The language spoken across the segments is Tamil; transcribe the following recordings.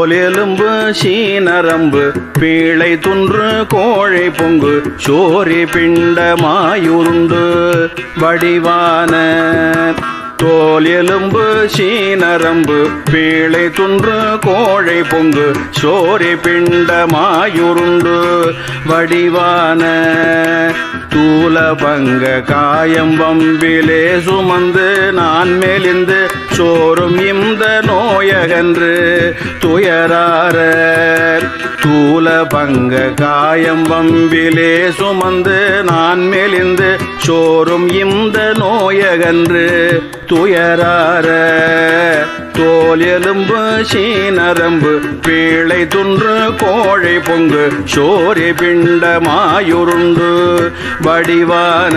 தோல் எலும்பு சீனரம்பு பீழை துன்று கோழை பொங்கு சோரி பிண்டமாயுருண்டு வடிவான தோல் எலும்பு சீனரம்பு பீழை துன்று கோழை பொங்கு சோரி பிண்டமாயுருண்டு வடிவான தூல பங்க காயம் வம்பிலே சுமந்து நான் மெலிந்து சோறும் இந்த நோயகன்று துயரார தூல பங்க காயம் வம்பிலே சுமந்து நான் மெலிந்து சோறும் இந்த நோயகன்று துயரார தோல் எலும்பு சீனரம்பு பீழை துன்று கோழை பொங்கு சோரி பிண்டமாயுருண்டு வடிவான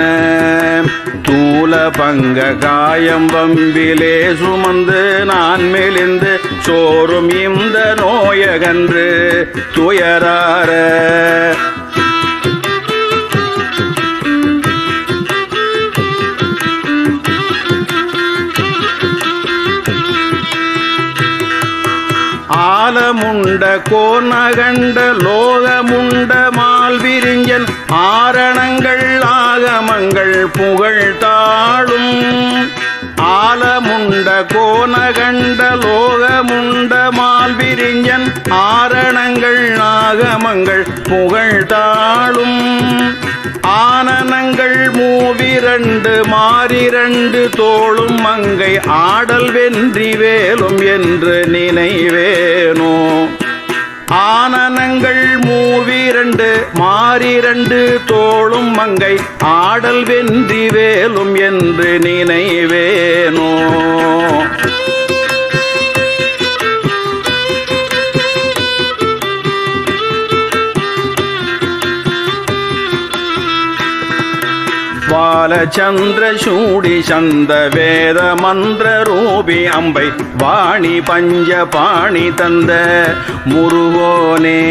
தூல பங்க காயம் வம்பிலே சுமந்து நான் மெலிந்து சோறும் இந்த நோயகன்று துயரார ஆலமுண்ட கோனகண்ட லோகமுண்ட மால்விரிஞ்சன் ஆரணங்கள் ஆகமங்கள் புகழ் தாழும். ஆலமுண்ட கோனகண்ட லோகமுண்ட மால்விரிஞ்சன் ஆரணங்கள் ஆகமங்கள் புகழ் தாழும். ஆனனங்கள் மூவிரண்டு மாறிரண்டு தோளும் மங்கை ஆடல் வென்றி வேலும் என்று நினைவேனோ. ஆனனங்கள் மூவிரண்டு மாறிரண்டு தோளும் மங்கை ஆடல் வென்றி வேலும் என்று நினைவேனோ? பாலச்சந்திரசூடி சந்த வேத மந்திர ரூபி அம்பை வாணி பஞ்ச பாணி தந்த முருகோனே.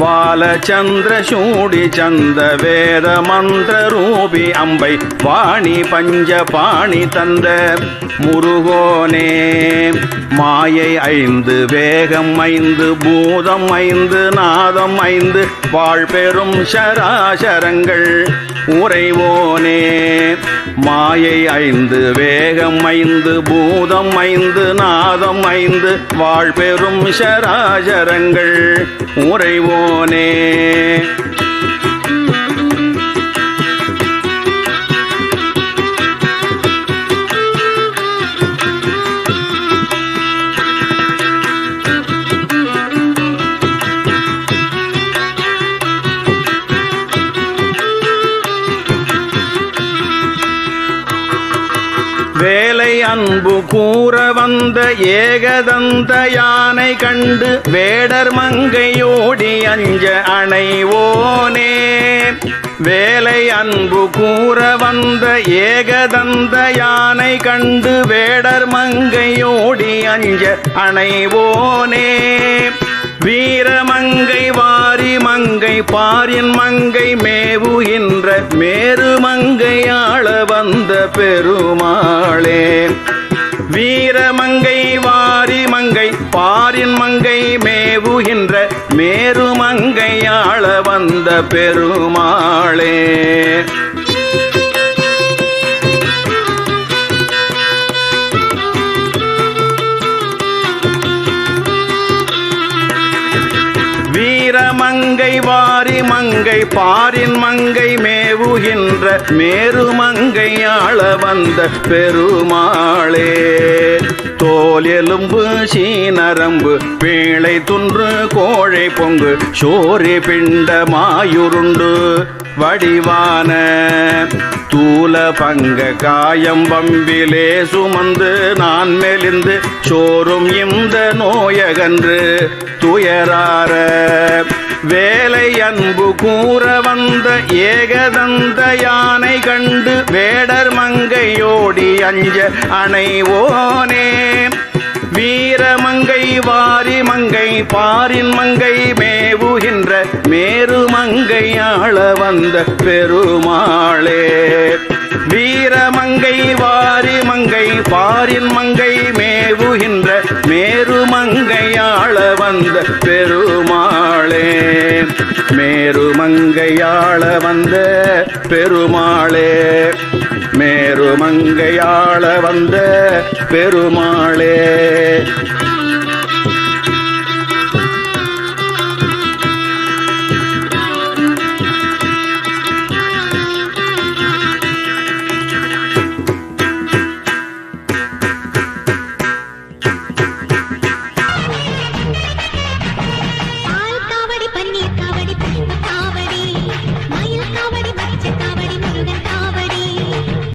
பாலச்சந்திரசூடி சந்த வேத மந்திர ரூபி அம்பை வாணி பஞ்ச பாணி தந்த முருகோனே. மாயை ஐந்து வேகம் ஐந்து பூதம் ஐந்து நாதம் ஐந்து வாழ்பெரும் சராசரங்கள் உறைவோனே. மாயை ஐந்து வேகம் ஐந்து பூதம் ஐந்து நாதம் ஐந்து வாழ்பெரும் ஷராஜரங்கள் உறைவோனே அன்பு கூற வந்த ஏகதந்த யானை கண்டு வேடர் மங்கையோடி அஞ்ச அணைவோனே வேலை அன்பு கூற வந்த ஏகதந்த யானை கண்டு வேடர் மங்கையோடி அஞ்ச அணைவோனே வீரமங்கை வாரி மங்கை பாரின் மங்கை மேவுகின்ற மேரு மங்கையாள வந்த பெருமாளே. வீரமங்கை வாரி மங்கை பாரின் மங்கை மேவுகின்ற மேரு மங்கையாள வந்த பெருமாளே. மங்கை வாரி மங்கை பாரின் மங்கை மேவுகின்ற மேரு மங்கையாள வந்த பெருமாளே. தோல் எலும்பு சீனரம்பு பேழை துன்று கோழை பொங்கு சோரி பிண்டமாயுருண்டு வடிவான தூல பங்க காயம் வம்பிலே சுமந்து நான் மெலிந்து சோறும் இந்த நோயகன்று. துயரார வேலை அன்பு கூற வந்த ஏகதந்த யானை கண்டு வேடர் மங்கையோடி அஞ்ச அணைவோனே வீரமங்கை வாரி மங்கை பாரின் மங்கை மேவுகின்ற மேரு மங்கையாள வந்த பெருமாளே. வீரமங்கை வாரி மங்கை பாரின் மங்கை மே வந்த பெருமாளே. மேருமங்கையாள வந்த பெருமாளே. மேருமங்கையாள வந்த பெருமாளே.